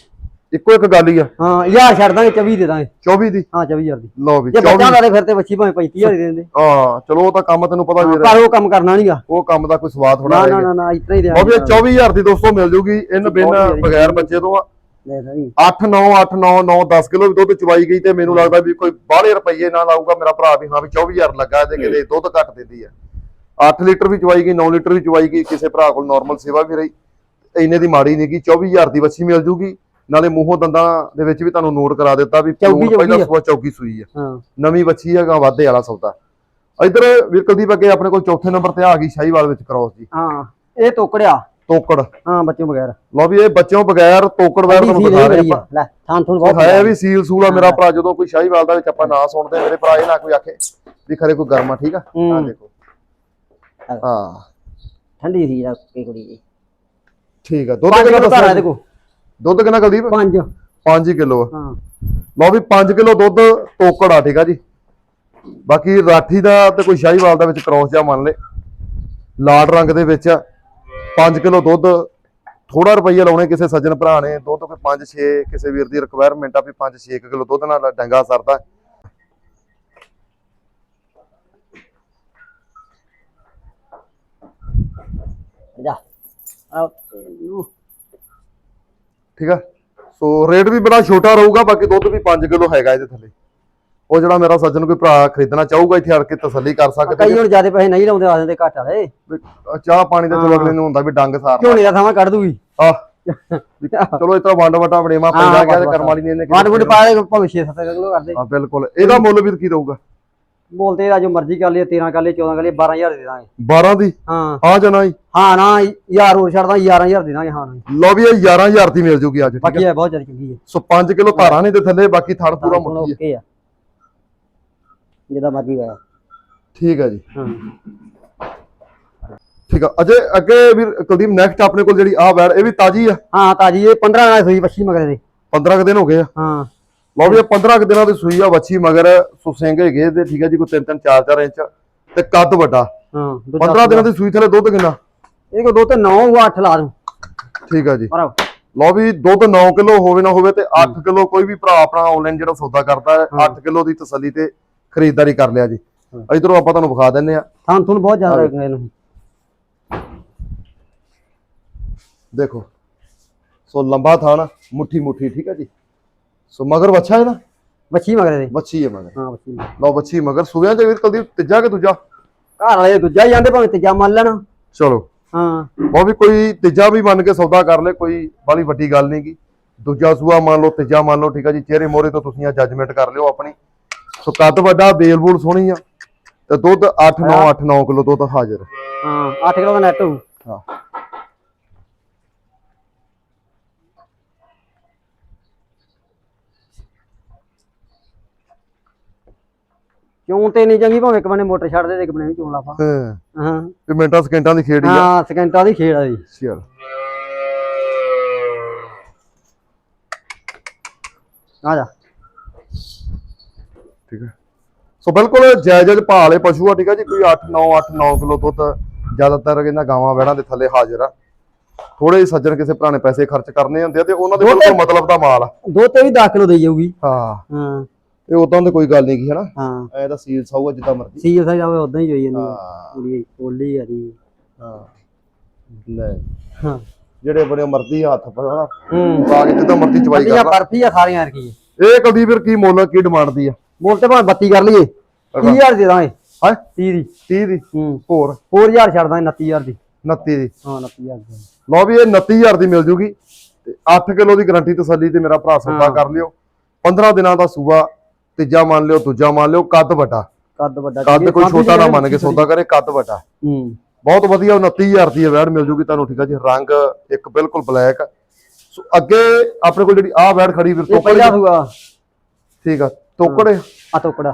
ਇੱਕੋ ਇੱਕ ਗੱਲ ਹੀ ਆ। ਹਾਂ 1000 ਛੱਡ ਦਾਂਗੇ 24 ਦੇ ਦਾਂਗੇ। 24 ਦੀ? ਹਾਂ 24000 ਦੀ। ਲਓ ਵੀ ਜੇ 24 ਬੱਚਾ ਵਾਲੇ ਫਿਰ ਤੇ ਬੱਚੀ ਭਾਵੇਂ 35000 ਦੇ ਦਿੰਦੇ। ਹਾਂ ਚਲੋ ਉਹ ਤਾਂ ਕੰਮ ਤੈਨੂੰ ਪਤਾ ਵੀਰ ਪਰ ਉਹ ਕੰਮ ਕਰਨਾ ਨਹੀਂਗਾ ਉਹ ਕੰਮ ਦਾ ਕੋਈ ਸਵਾਦ ਥੋੜਾ ਨਾ ਨਾ ਨਾ ਨਾ ਇਤਨਾ ਹੀ ਉਹ ਵੀ ਦੇਾਂਗੇ 24000 ਦੀ ਦੋਸਤੋ ਮਿਲ ਜੂਗੀ। ਇਨ ਬਿਨ ਬਹੁਤ ਵਧੀਆ। ਬਗੈਰ ਬੱਚੇ ਤੋਂ ਆ। ਲੈ ਦਾਂਗੇ 8 9 8 9 9 10 ਕਿਲੋ ਵੀ ਦੁੱਧ ਚਵਾਈ ਗਈ ਤੇ ਮੈਨੂੰ ਲੱਗਦਾ ਵੀ ਕੋਈ ਬਾਹਲੇ ਰੁਪਈਏ ਨਾ ਲਾਊਗਾ ਮੇਰਾ ਭਰਾ ਵੀ ਹਾਂ ਵੀ 24000 ਲੱਗਾ ਤੇ ਕਿਤੇ ਦੁੱਧ ਘੱਟ ਦਿੰਦੀ ਆ 8 ਲੀਟਰ ਵੀ ਚਵਾਈ ਗਈ 9 ਲੀਟਰ ਵੀ ਚਵਾਈ ਗਈ ਕਿਸੇ ਭਰਾ ਕੋਲ ਨਾਰਮਲ ਸੇਵਾ ਵੀ ਰਹੀ। ਇੰਨੇ ਦੀ ਮਾੜੀ ਨਹੀਂ ਗਈ 24000 ਦੀ ਵੱਛੀ ਮਿਲ ਜੂਗੀ। ਨਾਲੇ ਮੂੰਹੋਂ ਦੰਦਾਂ ਦੇ ਵਿੱਚ ਵੀ ਤੁਹਾਨੂੰ ਨੋਟ ਕਰਾ ਦਿੱਤਾ ਵੀ ਪਹਿਲਾਂ। ਸੂਆ ਚੌਗੀ ਸੂਈ ਆ। ਹਾਂ। ਨਵੀਂ ਵੱਛੀ ਹੈਗਾ ਵਾਧੇ ਵਾਲਾ ਸੌਦਾ। ਇਧਰ ਵੀਰ ਕੁਲਦੀਪ ਅੱਗੇ ਆਪਣੇ ਕੋਲ ਚੌਥੇ ਨੰਬਰ ਤੇ ਆ ਗਈ ਸ਼ਾਹੀਵਾਲ ਵਿੱਚ ਕ੍ਰੋਸ ਜੀ। ਹਾਂ ਇਹ ਟੋਕੜਿਆ ਤੋਕੜ। ਹਾਂ ਬੱਚੋਂ ਬਗੈਰ। ਲਓ ਵੀ ਇਹ ਬੱਚਿਆਂ ਬਗੈਰ ਤੋਕੜ ਵੈਰ ਤੁਹਾਨੂੰ ਦਿਖਾ ਰਹੇ ਆਪਾਂ। ਆ ਲੈ ਥਾਂ ਥੂੰ ਬਹੁਤ ਹੈ ਵੀ ਸੀਲ ਸੂਲ ਆ ਮੇਰਾ ਭਰਾ ਜਦੋਂ ਕੋਈ ਸ਼ਾਹੀਵਾਲ ਦਾ ਵਿੱਚ ਆਪਾਂ ਨਾਂ ਸੁਣਦੇ ਆ, ਮੇਰੇ ਭਰਾ ਇਹ ਨਾ ਕੋਈ ਆਖੇ ਵੀ ਖਰੇ ਕੋਈ ਗਰਮਾ ਠੀਕ ਆ? ਆ ਹੂੰ। ਦੇਖੋ। ਹਾਂ। ਠੰਡੀ ਸੀ ਜਾ ਕੀ ਕੁੜੀ ਜੀ। ਠੀਕ ਆ ਦੁੱਧ ਕਿੰਨਾ ਦੱਸਿਆ ਕੋ ਦੁੱਧ ਕਿੰਨਾ ਕੁਲਦੀਪ? ਪੰਜ। 5 ਕਿਲੋ ਹਾਂ। ਲਓ ਵੀ 5 ਕਿਲੋ ਦੁੱਧ ਤੋਕੜ ਆ ਠੀਕ ਆ ਜੀ। ਬਾਕੀ ਰਾਠੀ ਦਾ ਤੇ ਕੋਈ ਸ਼ਾਹੀਵਾਲ ਦਾ ਵਿੱਚ ਕ੍ਰੋਸ ਜਿਹਾ ਮੰਨ ਲੈ। ਲਾਲ ਰੰਗ ਦੇ ਵਿੱਚ 5 ਕਿਲੋ ਦੁੱਧ ਥੋੜਾ ਰੁਪਈਆ ਲਾਉਣੇ ਕਿਸੇ ਸੱਜਣ ਭਰਾ ਨੇ ਦੁੱਧ ਕੋਈ 5 6 ਕਿਸੇ ਵੀਰ ਦੀ ਰਿਕੁਆਇਰਮੈਂਟ ਆ ਵੀ 5 6 ਕਿਲੋ ਦੁੱਧ ਨਾਲ ਡੰਗਾ ਸਰਦਾ। ਜਾ। ਠੀਕ ਆ? ਸੋ ਰੇਟ ਵੀ ਬੜਾ ਛੋਟਾ ਰਹੂਗਾ ਬਾਕੀ ਦੁੱਧ ਵੀ 5 ਕਿਲੋ ਹੈਗਾ ਇਹਦੇ ਥੱਲੇ। ਉਹ ਜਿਹੜਾ ਮੇਰਾ ਸੱਜਣ ਕੋਈ ਭਰਾ ਖਰੀਦਣਾ ਚਾਹੂਗਾ ਇੱਥੇ ਆ ਕੇ ਤਸੱਲੀ ਕਰ ਸਕਦੇ ਕਈ ਹੁਣ ਜਿਆਦੇ ਪੈਸੇ ਨਹੀਂ ਲਾਉਂਦੇ ਆ ਜਾਂਦੇ ਘੱਟ ਵਾਲੇ। ਚਾਹ ਪਾਣੀ ਦਾ ਚਲੋ ਅਗਲੇ ਨੂੰ ਹੁੰਦਾ ਵੀ ਡੰਗ ਸਾਰਨਾ। ਝੋਨੇ ਦਾ ਥਾਂ ਕੱਢ ਦੂਗੀ। ਆਹ ਚਲੋ ਇਤਨਾ ਵੰਡ ਵਟਾ ਬੜੇਵਾ ਪੈਂਦਾ ਗਿਆ ਤੇ ਕਰਮ ਵਾਲੀ ਨੇ ਇਹਨੇ ਵਾਟ ਵੁੱਡ ਪਾ ਦੇ ਭਾਵੇਂ 6-7 ਕਿਲੋ ਕਰਦੇ ਹਾਂ ਬਿਲਕੁਲ। ਇਹਦਾ ਮੁੱਲ ਵੀ ਕੀ ਰਹੂਗਾ? ਬੋਲਦੇ ਆ ਜੋ ਮਰਜ਼ੀ ਕਰ ਲਈ 13 ਕਰ ਲਈ 14 ਕਰ ਲਈ 12000 ਦੇ ਦਾਂਗੇ। 12 ਦੀ? ਹਾਂ। ਆ ਜਾਣਾ ਜੀ ਹਾਂ ਨਾ ਯਾਰ ਹੋਰ ਛੱਡਦਾ 11000 ਦੇ ਦਾਂਗੇ ਹਾਂ ਨਾ। ਲਓ ਵੀ ਇਹ 11000 ਦੀ ਮਿਲ ਜੂਗੀ ਅੱਜ ਠੀਕ ਬਾਕੀ ਹੈ ਇਹ ਬਹੁਤ ਜ਼ਿਆਦਾ ਚੰਗੀ ਹੈ। ਸੋ 5 ਕਿਲੋ ਧਾਰਾਂ ਨੇ ਤੇ ਥੱਲੇ ਬਾਕੀ ਥੜ ਪੂਰਾ ਮੁੱਠੀ ਹੈ। ਓਕੇ ਆ। ਜਿਹਦਾ ਮਰਜ਼ੀ ਹੋਇਆ। ਠੀਕ ਹੈ ਜੀ। ਹਾਂ। ਠੀਕ ਆ। ਅਜੇ ਅੱਗੇ ਵੀ ਕੁਲਦੀਪ ਨੈਕਸਟ ਆਪਣੇ ਕੋਲ ਜਿਹੜੀ ਆ ਬੈੜ ਇਹ ਵੀ ਤਾਜੀ ਆ? ਹਾਂ ਤਾਜੀ ਇਹ 15 ਨਾਲ ਸੂਈ ਬੱਚੀ ਮਗਰੇ ਦੇ 15 ਕੁ ਦਿਨ ਹੋ ਗਏ ਆ। ਹਾਂ। ਲਓ ਵੀ ਇਹ 15 ਕੁ ਦਿਨਾਂ ਦੀ ਸੂਈ ਆ ਵੱਛੀ ਮਗਰ। ਸੋ ਸਿੰਘ ਹੈਗੇ ਤੇ ਠੀਕ ਹੈ ਜੀ ਕੋਈ 3 3 4 4 ਇੰਚ। ਤੇ ਕੱਦ ਵੱਡਾ। ਹਾਂ ਦੂਜਾ 15 ਦਿਨਾਂ ਦੀ ਸੂਈ ਥੱਲੇ ਦੁੱਧ ਕਿੰਨਾ? ਇਹ ਕੋ ਦੋ ਤੇ 9 ਉਹ 8 ਲਾ ਦੂੰ। ਠੀਕ ਆ ਜੀ। ਲਓ ਵੀ ਦੁੱਧ 9 ਕਿਲੋ ਹੋਵੇ ਨਾ ਹੋਵੇ ਤੇ 8 ਕਿਲੋ ਕੋਈ ਵੀ ਭਰਾ ਆਪਣਾ ਆਨਲਾਈਨ ਜਿਹੜਾ ਸੌਦਾ ਕਰਦਾ ਹੈ 8 ਕਿਲੋ ਦੀ ਤਸੱਲੀ ਤੇ ਖਰੀਦਦਾਰੀ ਕਰ ਲਿਆ ਜੀ। ਇਧਰੋਂ ਆਪਾਂ ਤੁਹਾਨੂੰ ਵਿਖਾ ਦਿੰਨੇ ਆ ਥਾਂ ਥੂਨ ਬਹੁਤ ਜ਼ਿਆਦਾ ਗਏ ਨੂੰ ਦੇਖੋ ਸੋ ਲੰਬਾ ਥਾਣ ਮੁੱਠੀ ਮੁੱਠੀ ਠੀਕ ਹੈ ਜੀ। ਸੋ ਮਗਰ ਵੱਛਾ ਹੈ ਨਾ? ਬੱਚੀ ਮਗਰੇ ਦੇ ਵੱਛੀ ਹੈ ਮਗਰ। ਹਾਂ ਮਗਰ। ਲਓ ਵੱਛੀ ਮਗਰ। ਸੁਬਿਆਂ ਚ ਵੀਰ ਕਲਦੀਪ ਤੀਜਾ ਕਿ ਦੂਜਾ? ਘਰ ਵਾਲੇ ਦੂਜਾ ਹੀ ਜਾਂਦੇ ਭਾਵੇਂ ਤੀਜਾ ਮੰਨ ਲੈਣਾ। ਚਲੋ। ਹਾਂ। ਉਹ ਵੀ ਕੋਈ ਤੀਜਾ ਵੀ ਮੰਨ ਕੇ ਸੌਦਾ ਕਰ ਲੇ ਕੋਈ ਬਾਲੀ ਵੱਡੀ ਗੱਲ ਨਹੀਂ ਗੀ। ਦੂਜਾ ਸੂਆ ਮੰਨ ਲਓ ਤੀਜਾ ਮੰਨ ਲਓ ਠੀਕ ਹੈ ਜੀ। ਚਿਹਰੇ ਮੋਰੇ ਤੋਂ ਤੁਸੀਂ ਆ ਜੱਜਮੈਂਟ ਕਰ ਲਿਓ ਆਪਣੀ। ਸੋ ਕੱਦ ਵੱਡਾ ਬੇਲ ਬੂਲ ਸੋਹਣੀ ਆ। ਤੇ ਦੁੱਧ 8 9 8 9 ਕਿਲੋ ਦੁੱਧ ਹਾਜ਼ਰ। ਹਾਂ 8 ਕਿਲੋ ਦਾ ਨੈਟ ਹੋਊ। ਹਾਂ। ਚੋਣ ਤੇ ਨਹੀਂ ਚੰਗੀ ਭਾਵੇਂ ਇੱਕ ਬਣੇ ਮੋਟਰ ਛੱਡ ਦੇ ਤੇ ਇੱਕ ਬਣੇ ਵੀ ਚੋਣ ਲਾਫਾ ਹਾਂ। ਹਾਂ। ਤੇ ਮਿੰਟਾਂ ਸਕਿੰਟਾਂ ਦੀ ਖੇਡ ਹੀ ਆ। ਹਾਂ ਸਕਿੰਟਾਂ ਦੀ ਖੇਡ ਆ ਜੀ। ਚਲ। ਆ ਜਾ। ਠੀਕ ਹੈ। ਸੋ ਬਿਲਕੁਲ ਜਾਇਜ਼ ਜਾਇਜ਼ ਭਾਅ ਵਾਲੇ ਪਸ਼ੂ ਆ ਠੀਕ ਹੈ ਜੀ। ਕੋਈ 8 9 8 9 ਕਿਲੋ ਦੁੱਧ ਜ਼ਿਆਦਾਤਰ ਇਹਨਾਂ ਗਾਵਾਂ ਵੈੜਾਂ ਦੇ ਥੱਲੇ ਹਾਜ਼ਰ ਆ। ਥੋੜੇ ਸੱਜਣ ਕਿਸੇ ਭਰਾ ਨੇ ਪੈਸੇ ਖਰਚ ਕਰਨੇ ਹੁੰਦੇ ਆ ਤੇ ਉਹਨਾਂ ਦੇ ਕੋਲ ਕੋਈ ਮਤਲਬ ਦਾ ਮਾਲ ਆ। ਦੋ ਤੇ ਵੀ 10 ਕਿਲੋ ਦੇਈ ਜਾਊਗੀ। ਹਾਂ। ਹਾਂ। ਇਹ ਉਦਾਂ ਦੀ ਕੋਈ ਗੱਲ ਨਹੀਂ ਕੀ ਹਨਾ? ਹਾਂ। ਐ ਤਾਂ ਸੀਲ ਸਾਊਗਾ ਜਿੱਦਾਂ ਮਰਜ਼ੀ। ਸੀਲ ਸਾਈਜ਼ ਆਵੇ ਉਦਾਂ ਹੀ ਹੋਈ ਜਾਂਦੀ ਹਾਂ। ਕੁੜੀ ਕੋਲੀ ਆ ਜੀ। ਹਾਂ। ਲੈ। ਹਾਂ। ਜਿਹੜੇ ਬੜੇ ਮਰਜ਼ੀ ਹੱਥ ਪਰ ਹਨਾ? ਹੂੰ। ਪਾ ਕੇ ਜਿੱਦਾਂ ਮਰਜ਼ੀ ਚਵਾਈ ਵਧੀਆ ਕਰ ਲਾ ਬਰਫੀ ਆ ਸਾਰੀਆਂ ਰਕੀ ਇਹ ਕਦੀ ਫਿਰ ਕੀ ਮੁੱਲ ਕੀ ਡਿਮਾਂਡ ਦੀ ਆ? ਬੋਲ ਤੇ ਭਾਵੇਂ 32 ਕਰ ਲਈਏ 30000 ਦੇ ਦਾਂਗੇ। ਹਾਂ? 30 ਦੀ 30 ਦੀ। ਹੂੰ। ਹੋਰ? 4000 ਛੱਡ ਦਾਂਗੇ 29000 ਦੀ। 29 ਦੀ। ਹਾਂ 29000 ਦੀ। ਲਓ ਵੀ ਇਹ 29000 ਦੀ ਮਿਲ ਜੂਗੀ। ਤੇ 8 ਕਿਲੋ ਦੀ ਗਾਰੰਟੀ ਤਸੱਲੀ ਤੇ ਮੇਰਾ ਭਰਾ ਸੌਦਾ ਕਰ ਲਿਓ। 15 ਦਿਨਾਂ ਦਾ ਸੂਆ ਤੀਜਾ ਮੰਨ ਲਿਓ ਦੂਜਾ ਮੰਨ ਲਿਓ ਕੱਦ ਵੱਡਾ। ਕੱਦ ਵੱਡਾ ਕੱਦ ਕੋਈ ਛੋਟਾ ਨਾ ਮੰਨ ਕੇ ਸੌਦਾ ਕਰੇ ਕੱਦ ਵੱਡਾ। ਹੂੰ। ਬਹੁਤ ਵਧੀਆ 29000 ਦੀ ਵੈੜ ਮਿਲ ਜੂਗੀ ਤੁਹਾਨੂੰ ਠੀਕ ਆ ਜੀ? ਰੰਗ ਇੱਕ ਬਿਲਕੁਲ ਬਲੈਕ। ਸੋ ਅੱਗੇ ਆਪਣੇ ਕੋਲ ਜਿਹੜੀ ਆਹ ਵੈੜ ਖੜੀ ਵੀਰ ਤੋਕੜ ਪਹਿਲਾ ਠੀਕ ਆ। ਤੋਕੜ ਆ ਟੋਕੜਾ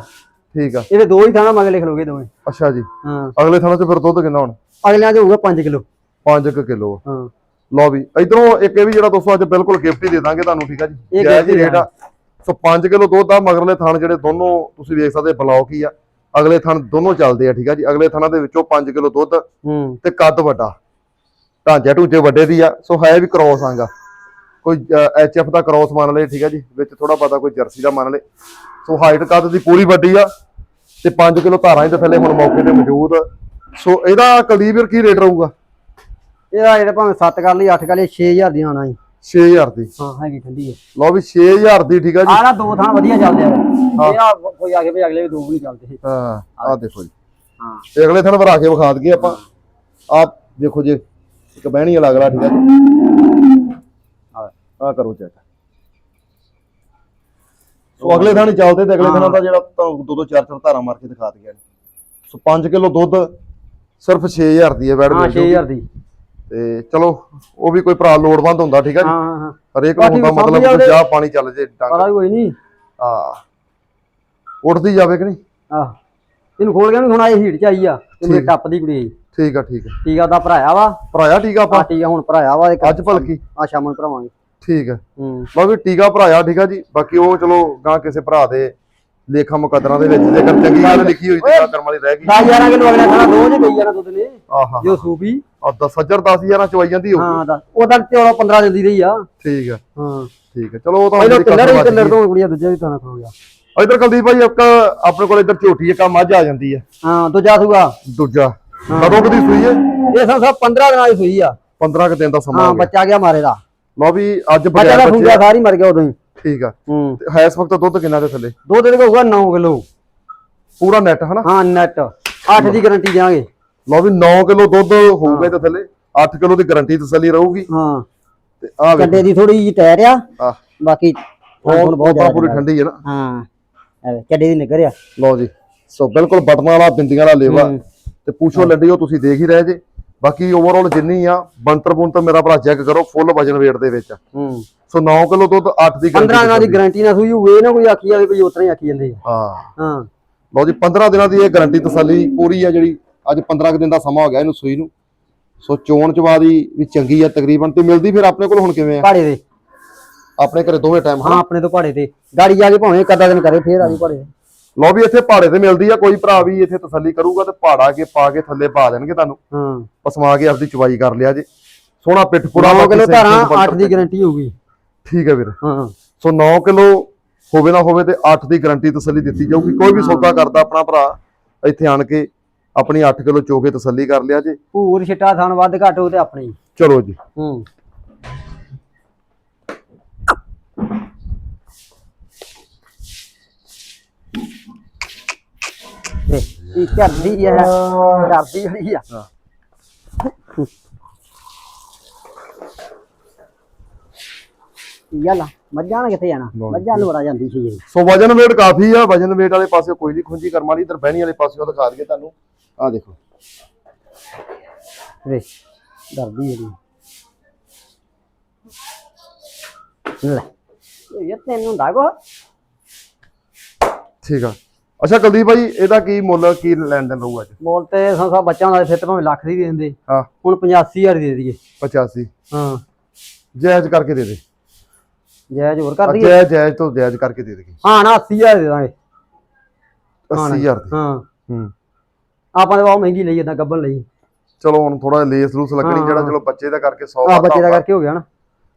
ਠੀਕ ਆ। ਇਹਦੇ ਦੋ ਹੀ ਥਾਣਾ ਮਗਰ ਲਿਖ ਲੋਗੇ ਦੋਵੇਂ। ਅੱਛਾ ਜੀ। ਹਾਂ। ਅਗਲੇ ਥਾਣੇ ਚ ਫਿਰ ਦੁੱਧ ਕਿੰਨਾ ਹੁਣ? ਅਗਲਿਆਂ 'ਚ ਹੋਊਗਾ 5 ਕਿਲੋ। 5 ਕਿਲੋ ਹਾਂ। ਲਓ ਵੀ ਇਧਰੋਂ ਇੱਕ ਇਹ ਵੀ ਜਿਹੜਾ ਦੋਸਤੋ ਅੱਜ ਬਿਲਕੁਲ ਗਿਫਟ ਹੀ ਦੇ ਦਾਂਗੇ ਤੁਹਾਨੂੰ ਠੀਕ ਆ ਜੀ? gift ਹੀ ਰੇਟ ਆ। ਸੋ 5 ਕਿਲੋ ਦੁੱਧ ਆ ਮਗਰਲੇ ਥਣ ਜਿਹੜੇ ਦੋਨੋਂ ਤੁਸੀਂ ਵੇਖ ਸਕਦੇ ਬਲੌਕ ਹੀ ਆ। ਅਗਲੇ ਥਣ ਦੋਨੋਂ ਚੱਲਦੇ ਆ ਠੀਕ ਆ ਜੀ? ਅਗਲੇ ਥਣਾਂ ਦੇ ਵਿੱਚੋਂ 5 ਕਿਲੋ ਦੁੱਧ ਹੂੰ। ਤੇ ਕੱਦ ਵੱਡਾ। ਢਾਂਚਾ ਢੂਚੇ ਵੱਡੇ ਦੀ ਆ। ਸੋ ਹੈ ਵੀ ਕ੍ਰੋਸ ਆਂਗਾ। ਕੋਈ ਐਚਐਫ ਦਾ ਕ੍ਰੋਸ ਮੰਨ ਲਏ ਠੀਕ ਆ ਜੀ? ਵਿੱਚ ਥੋੜਾ ਪਤਾ ਕੋਈ ਜਰਸੀ ਦਾ ਮੰਨ ਲਏ। ਸੋ ਹਾਈਟ ਕੱਦ ਦੀ ਪੂਰੀ ਵੱਡੀ ਆ ਤੇ 5 ਕਿਲੋ ਧਾਰਾਂ ਹੀ ਤੇ ਥੱਲੇ ਹੁਣ ਮੌਕੇ ਤੇ ਮੌਜੂਦ ਸੋ ਇਹਦਾ ਕਲੀਬਰ ਕੀ ਰੇਟ ਰਹੂਗਾ? ਇਹਦਾ ਜਿਹੜਾ ਭਾਵੇਂ 7 ਕਰ ਲਈ 8 ਕਰ ਲਈ 6000 ਦੀ ਆਣਾ ਜੀ। 6000 ਦੀ। ਹਾਂ ਹੈਗੀ ਠੰਡੀ ਹੈ ਲਓ ਵੀ 6000 ਦੀ ਠੀਕ ਆ ਜੀ। ਆਹ ਦੋ ਥਾਂ ਵਧੀਆ ਚੱਲਦੇ ਆ। ਇਹ ਨਾ ਕੋਈ ਆਗੇ ਵੀ ਅਗਲੇ ਵੀ ਦੋ ਵੀ ਚੱਲਦੇ ਹਾਂ ਆ ਦੇਖੋ ਜੀ। ਹਾਂ। ਤੇ ਅਗਲੇ ਥਣ ਭਰਾ ਕੇ ਵਿਖਾ ਦਈਏ ਆਪਾਂ। ਆ ਦੇਖੋ ਜੀ ਇੱਕ ਬਹਿਣੀ ਵਾਲਾ ਅਗਲਾ ਠੀਕ ਆ ਆ ਕਰੋ ਚੈੱਕ ਸੋ ਅਗਲੇ ਥਣ ਚੱਲਦੇ ਤੇ ਅਗਲੇ ਥਣਾਂ ਦਾ ਜਿਹੜਾ ਦੋ ਦੋ ਚਾਰ ਚਾਰ ਧਾਰਾਂ ਮਾਰ ਕੇ ਦਿਖਾ ਦਈਏ। ਸੋ 5 ਕਿਲੋ ਦੁੱਧ ਸਿਰਫ 6000 ਦੀ ਹੈ ਵੈੜ ਹਾਂ ਮਿਲ ਜੂਗੀ। 6000 ਦੀ। ਤੇ ਚਲੋ ਉਹ ਵੀ ਕੋਈ ਭਰਾ ਲੋੜਵੰਦ ਹੁੰਦਾ ਠੀਕ ਹੈ ਜੀ? ਹਾਂ ਹਾਂ ਹਰੇਕ ਨੂੰ ਹੁੰਦਾ ਮਤਲਬ ਕਿ ਚਾਹ ਪਾਣੀ ਚੱਲ ਜੇ ਡੰਗ। ਪਤਾ ਕੋਈ ਨਹੀਂ। ਆ ਉੱਠਦੀ ਜਾਵੇ ਕਿ ਨਹੀਂ? ਆਹ ਇਹਨੂੰ ਖੋਲ ਗਿਆ ਨੂੰ ਹੁਣ ਆਏ ਹੀਟ ਚ ਆਈ ਆ ਤੇ ਮੇਰੇ ਟੱਪ ਦੀ ਕੁੜੀ ਠੀਕ ਆ ਠੀਕ ਆ। ਟੀਕਾ ਦਾ ਭਰਾਇਆ ਵਾ। ਭਰਾਇਆ ਟੀਕਾ ਆ ਆਪਾਂ ਟੀਕਾ ਹੁਣ ਭਰਾਇਆ ਵਾ ਇੱਕ ਅੱਜ ਭਲਕੀ। ਆ ਸ਼ਾਮ ਨੂੰ ਭਰਾਵਾਂਗੇ ਠੀਕ ਆ ਹੂੰ। ਵੀ ਟੀਕਾ ਭਰਾਇਆ ਠੀਕ ਆ ਜੀ। ਬਾਕੀ ਉਹ ਚਲੋ ਗਾਂ ਕਿਸੇ ਭਰਾ ਦੇ ਲੇਖਾ ਮੁਕੱਦਰਾਂ ਦੇ ਵਿੱਚ ਜੇਕਰ ਚੰਗੀ ਗੱਲ ਲਿਖੀ ਹੋਈ ਤੇ ਕਰਮ ਵਾਲੀ ਰਹਿ ਗਈ। 10 11 ਕਿਲੋ ਅਗਲੇ ਖਾਣਾ ਰੋਜ਼ ਹੀ ਗਈ ਜਾਣਾ ਦੁੱਧ ਨੇ। ਆਹਾ ਜੋ ਸੂਪੀ ਆ 10 ਸੱਜਰ 10000 ਚਵਾਈ ਜਾਂਦੀ ਹੋਊ ਹਾਂ ਦਾ ਉਹ ਤਾਂ ਚੋਲਾ 15 ਦਿੰਦੀ ਰਹੀ ਆ। ਠੀਕ ਆ। ਹਾਂ। ਠੀਕ ਆ। ਚਲੋ ਉਹ ਤਾਂ ਪਹਿਲਾਂ ਕਸਰ ਹੀ ਗਈ। ਤੋਂ ਕੁੜੀਆਂ ਦੂਜਾ ਵੀ ਤਾਂ ਖੋ ਗਿਆ। ਇੱਧਰ ਕੁਲਦੀਪ ਭਾਈ ਇੱਕ ਆਪਣੇ ਕੋਲ ਇੱਧਰ ਝੋਟੀ ਇੱਕ ਆ ਮੱਝ ਆ ਜਾਂਦੀ ਹੈ ਹਾਂ ਦੂਜਾ ਸੂਗਾ ਦੂਜਾ। ਕਦੋਂ ਕਦੀ ਸੂਈ ਹੈ ਇਹ ਸਭ ਸਭ 15 ਦਿਨਾਂ ਦੀ ਸੂਈ ਆ। 15 ਕੁ ਦਿਨ ਦਾ ਸਮਾਂ ਹਾਂ ਹੋ ਬੱਚਾ ਗਿਆ ਮਾਰੇ ਦਾ। ਲਓ ਵੀ ਅੱਜ ਬੱਚਾ ਦਾ ਬੱਚੇ ਫੁੰਗਾ ਸਾਰੀ ਮਰ ਗਿਆ ਉਦੋਂ ਹੀ। ਠੀਕ ਆ। ਹੂੰ। ਹੈ ਇਸ ਵਕਤ ਦੁੱਧ ਕਿੰਨਾ ਦੇ ਥੱਲੇ? ਦੋ ਦਿਨ ਹੋਊਗਾ 9 ਕਿਲੋ। ਪੂਰਾ ਨੈਟ ਹਨਾ? ਹਾਂ ਨੈਟ 8 ਦੀ ਗਾਰੰਟੀ ਦੇਵਾਂਗੇ ਲਓ ਵੀ 9 ਕਿਲੋ ਦੁੱਧ ਹੋਊਗਾ ਤੇ ਥੱਲੇ। 8 ਕਿਲੋ ਦੀ ਗਾਰੰਟੀ ਤਸੱਲੀ ਰਹੂਗੀ। ਹਾਂ। ਤੇ ਆ ਵੇ ਕੰਡੇ ਦੀ ਥੋੜੀ ਜਿਹੀ ਟਾਇਰ ਆ। ਬਾਕੀ ਬਹੁਤ ਬਹੁਤ ਪੂਰੀ ਠੰਡੀ ਹੈ ਨਾ। ਹਾਂ। ਚੱਡੇ ਦੀ ਨਿਕਰ ਆ। ਲਓ ਜੀ। ਸੋ ਬਿਲਕੁਲ ਬਟਨਾਂ ਵਾਲਾ ਬਿੰਦੀਆਂ ਵਾਲਾ ਲੇਵਾ। ਤੇ ਪੁੱਛੋ ਲੱਡੀ ਉਹ ਤੁਸੀਂ ਦੇਖ ਹੀ ਰਹੇ ਜੇ। ਬਾਕੀ ਓਵਰਆਲ ਜਿੰਨੀ ਆ ਬੰਤਰ ਬੁੰਤਰ ਮੇਰਾ ਭਰਾ ਚੈੱਕ ਕਰੋ ਫੁੱਲ ਵਜਨ weight ਦੇ ਵਿੱਚ। ਹੂੰ। ਸੋ 9 ਕਿਲੋ ਦੁੱਧ 8 ਦੀ 15 ਦਿਨਾਂ ਦੀ ਗਾਰੰਟੀ ਨਾ ਸੂਈ ਹੋਵੇ ਨਾ ਕੋਈ ਆਖੀ ਜਾਵੇ ਕੋਈ ਉਤਰਾ ਆਖੀ ਜਾਂਦੇ ਹਾਂ। ਹਾਂ। ਲਓ ਜੀ 15 ਦਿਨਾਂ ਦੀ ਇਹ ਗਾਰੰਟੀ ਤਸੱਲੀ ਪੂਰੀ ਆ ਜਿਹੜੀ ਅੱਜ 15 ਕੁ ਦਿਨ ਦਾ ਸਮਾਂ ਹੋ ਗਿਆ ਇਹਨੂੰ ਸੂਈ ਨੂੰ। ਸੋ ਚੋਣ ਚਵਾ ਦੀ ਵੀ ਚੰਗੀ ਆ ਤਕਰੀਬਨ ਤੇ ਮਿਲਦੀ ਫਿਰ ਆਪਣੇ ਕੋਲ ਹੁਣ ਕਿਵੇਂ ਆ? ਪਹਾੜੇ ਦੇ ਆਪਣੇ ਘਰੇ ਦੋਵੇਂ ਟਾਈਮ ਹਾਂ ਆਪਣੇ ਤੋਂ ਪਹਾੜੇ ਤੇ। ਗਾੜੀ ਜਾ ਕੇ ਭਾਵੇਂ ਕਦਾ ਦਿਨ ਕਰੇ ਫੇਰ ਆ ਜੀ ਪਹਾੜੇ ਲਓ ਵੀ ਇੱਥੇ ਪਹਾੜੇ ਤੇ ਮਿਲਦੀ ਆ ਕੋਈ ਭਰਾ ਵੀ ਇੱਥੇ ਤਸੱਲੀ ਕਰੂਗਾ ਤੇ ਪਹਾੜਾ ਕੇ ਪਾ ਕੇ ਥੱਲੇ ਪਾ ਦੇਣਗੇ ਤੁਹਾਨੂੰ। ਹਾਂ। ਪਸਮਾ ਕੇ ਆਪਦੀ ਚਵਾਈ ਕਰ ਲਿਆ ਜੇ। ਸੋਹਣਾ ਪਿੱਠ ਪੁੜਾ 9 ਕਿਲੋ ਧਾਰਾਂ ਸਿੰਘ 8 ਦੀ ਗਾਰੰਟੀ ਹੋਊਗੀ। ਠੀਕ ਹੈ ਵੀਰ। ਹਾਂ। ਸੋ 9 ਕਿਲੋ ਹੋਵੇ ਨਾ ਹੋਵੇ ਤੇ 8 ਦੀ ਗਾਰੰਟੀ ਤਸੱਲੀ ਦਿੱਤੀ ਜਾਊਗੀ। ਕੋਈ ਵੀ ਸੌਦਾ ਕਰਦਾ ਆਪਣਾ ਭਰਾ ਇੱਥੇ ਆਣ ਕੇ ਆਪਣੀ 8 ਕਿਲੋ ਚੋ ਕੇ ਤਸੱਲੀ ਕਰ ਲਿਆ ਜੇ। ਭੂਰ ਛਿੱਟਾ ਥਣ ਵੱਧ ਘੱਟ ਹੋ ਤੇ ਆਪਣੀ। ਚਲੋ ਜੀ। ਹੂੰ। ਤੇ ਇਹ ਕਰਦੀ ਹੈ ਕਰਦੀ ਹੋਈ ਆ। ਯਾਲਾ ਮੱਝਾਂ ਨੇ ਕਿੱਥੇ ਜਾਣਾ। ਮੱਝਾਂ ਬੜਾ ਜਾਂਦੀ ਸੀ ਜੀ ਸੋ ਵਜਨ weight ਕਾਫੀ ਆ ਵਜਨ weight ਵਾਲੇ ਪਾਸੇ ਕੋਈ ਨਹੀਂ ਖੁੰਜੀ ਕਰਮ ਵਾਲੀ ਇਧਰ ਬਹਿਣੀ ਵਾਲੇ ਪਾਸੇ ਉਹ ਦਿਖਾ ਦਈਏ ਤੁਹਾਨੂੰ। ਆਹ ਦੇਖੋ। ਵੇ ਡਰਦੀ ਹੈ ਲੈ ਇਹ ਤੈਨੂੰ ਦਾਗੋ ਠੀਕ ਆ। ਅੱਛਾ ਕੁਲਦੀਪ ਭਾਈ ਇਹਦਾ ਕੀ ਮੁੱਲ ਕੀ ਲੈਣ ਦੇਣ ਰਹੂਗਾ ਅੱਜ? ਬੋਲ ਤੇ ਸੰਸਾ ਬੱਚਿਆਂ ਦਾ ਫਿਰ ਭਾਵੇਂ ਲੱਖ ਦੀ ਦੇ ਦਿੰਦੇ। ਹਾਂ। ਹੁਣ 85000 ਦੇ ਦਈਏ। 85 ਹਾਂ। ਜਾਇਜ਼ ਕਰਕੇ ਦੇ ਦੇ। ਜਾਇਜ਼ ਹੋਰ ਕਰ ਦਈਏ? ਜਾਇਜ਼ ਜਾਇਜ਼ ਤੋਂ ਜਾਇਜ਼ ਕਰਕੇ ਦੇ ਦੇ ਹਾਂ ਨਾ 80000 ਦੇ ਦਾਂਗੇ। 80000 ਦੀ? ਹਾਂ। ਹੂੰ। ਆਪਾਂ ਤਾਂ ਬਹੁਤ ਮਹਿੰਗੀ ਲਈ ਇਦਾਂ ਗੱਬਨ ਲਈ। ਚਲੋ ਹੁਣ ਥੋੜਾ ਲੇਸ ਲੂਸ ਲੱਗਣੀ। ਜਿਹੜਾ ਚਲੋ ਬੱਚੇ ਦਾ ਕਰਕੇ 100 ਆ ਬੱਚੇ ਦਾ ਕਰਕੇ ਹੋ ਗਿਆ ਨਾ।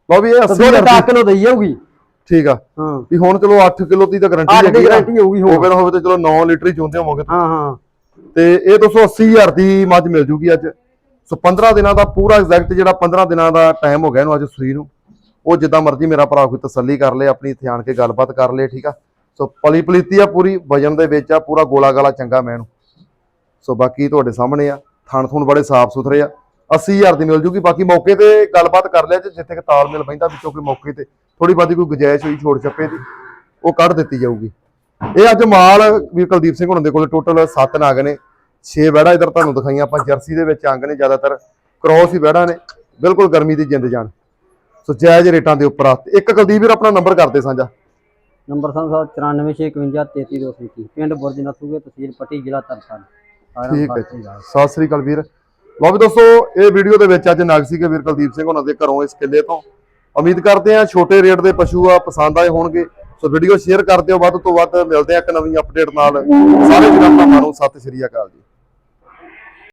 ਲਓ ਵੀ ਇਹ ਤਾਂ 80000 ਦੁੱਧ 10 ਕਿਲੋ ਦਈ ਜਾਊਗੀ। ਠੀਕ ਆ। ਹਾਂ। ਵੀ ਹੁਣ ਚਲੋ 8 ਕਿਲੋ ਦੀ ਤਾਂ ਗਾਰੰਟੀ 8 ਦੀ ਆ। ਗਾਰੰਟੀ ਹੋਊਗੀ ਹੁਣ। ਹੋਵੇ ਨਾ ਹੋਵੇ ਤੇ ਚਲੋ 9 ਲੀਟਰ ਹੀ ਚੁੰਦੇ ਹੋਵੋਗੇ। ਹਾਂ ਹਾਂ। ਤੇ ਇਹ 280,000 ਦੀ ਮੱਝ ਮਿਲ ਜੂਗੀ ਅੱਜ। ਸੋ 15 ਦਿਨਾਂ ਦਾ ਪੂਰਾ ਐਗਜ਼ੈਕਟ ਜਿਹੜਾ 15 ਦਿਨਾਂ ਦਾ ਟਾਈਮ ਹੋ ਗਿਆ ਇਹਨੂੰ ਅੱਜ ਸੂਈ ਨੂੰ। ਉਹ ਜਿੱਦਾਂ ਮਰਜ਼ੀ ਮੇਰਾ ਭਰਾ ਕੋਈ ਤਸੱਲੀ ਕਰ ਲੇ ਆਪਣੀ ਇੱਥੇ ਆਣ ਕੇ ਗੱਲਬਾਤ ਕਰ ਲੇ ਠੀਕ ਆ। ਸੋ ਪਲੀ ਪਲੀਤੀ ਆ ਪੂਰੀ ਵਜਨ ਦੇ ਵਿੱਚ ਆ ਪੂਰਾ ਗੋਲਾ ਗਾਲਾ ਚੰਗਾ ਮੈਨੂੰ ਸੋ ਬਾਕੀ ਤੁਹਾਡੇ ਸਾਹਮਣੇ ਆ ਥਣ ਥੁਣ ਬੜੇ ਸਾਫ਼ ਸੁਥਰੇ ਆ। 80000 ਦੀ ਮਿਲ ਜੂਗੀ ਬਾਕੀ ਮੌਕੇ ਤੇ ਗੱਲਬਾਤ ਕਰ ਲਿਆ ਜੇ ਜਿੱਥੇ ਕਿ ਤਾਲਮੇਲ ਬੈਂਦਾ ਵਿੱਚੋਂ ਕੋਈ ਮੌਕੇ ਤੇ ਥੋੜੀ ਬਾਦੀ ਕੋਈ ਗੁਜਾਇਸ਼ ਹੋਈ ਛੋੜ ਛੱਪੇ ਦੀ ਉਹ ਕੱਢ ਦਿੱਤੀ ਜਾਊਗੀ। ਇਹ ਅੱਜ ਮਾਲ ਵੀ ਕੁਲਦੀਪ ਸਿੰਘ ਹੁਣਾਂ ਦੇ ਕੋਲ ਟੋਟਲ 7 ਨਾਗ ਨੇ 6 ਬੈੜਾ ਇਧਰ ਤੁਹਾਨੂੰ ਦਿਖਾਈਆਂ ਆਪਾਂ ਜਰਸੀ ਦੇ ਵਿੱਚ ਅੰਗ ਨੇ ਜ਼ਿਆਦਾਤਰ ਕ੍ਰੋਸ ਹੀ ਬੈੜਾ ਨੇ ਬਿਲਕੁਲ ਗਰਮੀ ਦੀ ਜਿੰਦ ਜਾਨ। ਸੋ ਜਾਇਜ਼ ਰੇਟਾਂ ਦੇ ਉੱਪਰ ਆ ਇੱਕ ਕੁਲਦੀਪ ਵੀਰ ਆਪਣਾ ਨੰਬਰ ਕਰਦੇ ਸਾਂਝਾ। ਨੰਬਰ ਸੰਸਾ 9465533233 ਪਿੰਡ ਬੁਰਜ ਨਥੂਗੇ ਤਹਿਸੀਲ ਪੱਟੀ ਜ਼ਿਲ੍ਹਾ ਤਰਨਤਾਰਨ। ਠੀਕ ਹੈ। ਸਤਿ ਸ੍ਰੀ ਅਕਾਲ ਵੀਰ। ਲਓ ਵੀ ਦੋਸਤੋ, ਇਹ ਵੀਡੀਓ ਦੇ ਵਿੱਚ ਅੱਜ ਨਾਗਸੀ ਕੇ ਵੀਰ ਕੁਲਦੀਪ ਸਿੰਘ ਉਹਨਾਂ ਦੇ ਘਰੋਂ ਇਸ ਕਿੱਲੇ ਤੋਂ। ਉਮੀਦ ਕਰਦੇ ਆ ਛੋਟੇ ਰੇਟ ਦੇ ਪਸ਼ੂ ਆ, ਪਸੰਦ ਆਏ ਹੋਣਗੇ। ਸੋ ਵੀਡੀਓ ਸ਼ੇਅਰ ਕਰ ਦਿਓ, ਵੱਧ ਤੋਂ ਵੱਧ ਮਿਲਦੇ ਆ ਇੱਕ ਨਵੀਂ ਅਪਡੇਟ ਨਾਲ। ਸਾਰੇ ਵੀਰਾਂ ਨੂੰ ਸਤਿ ਸ਼੍ਰੀ ਅਕਾਲ ਜੀ।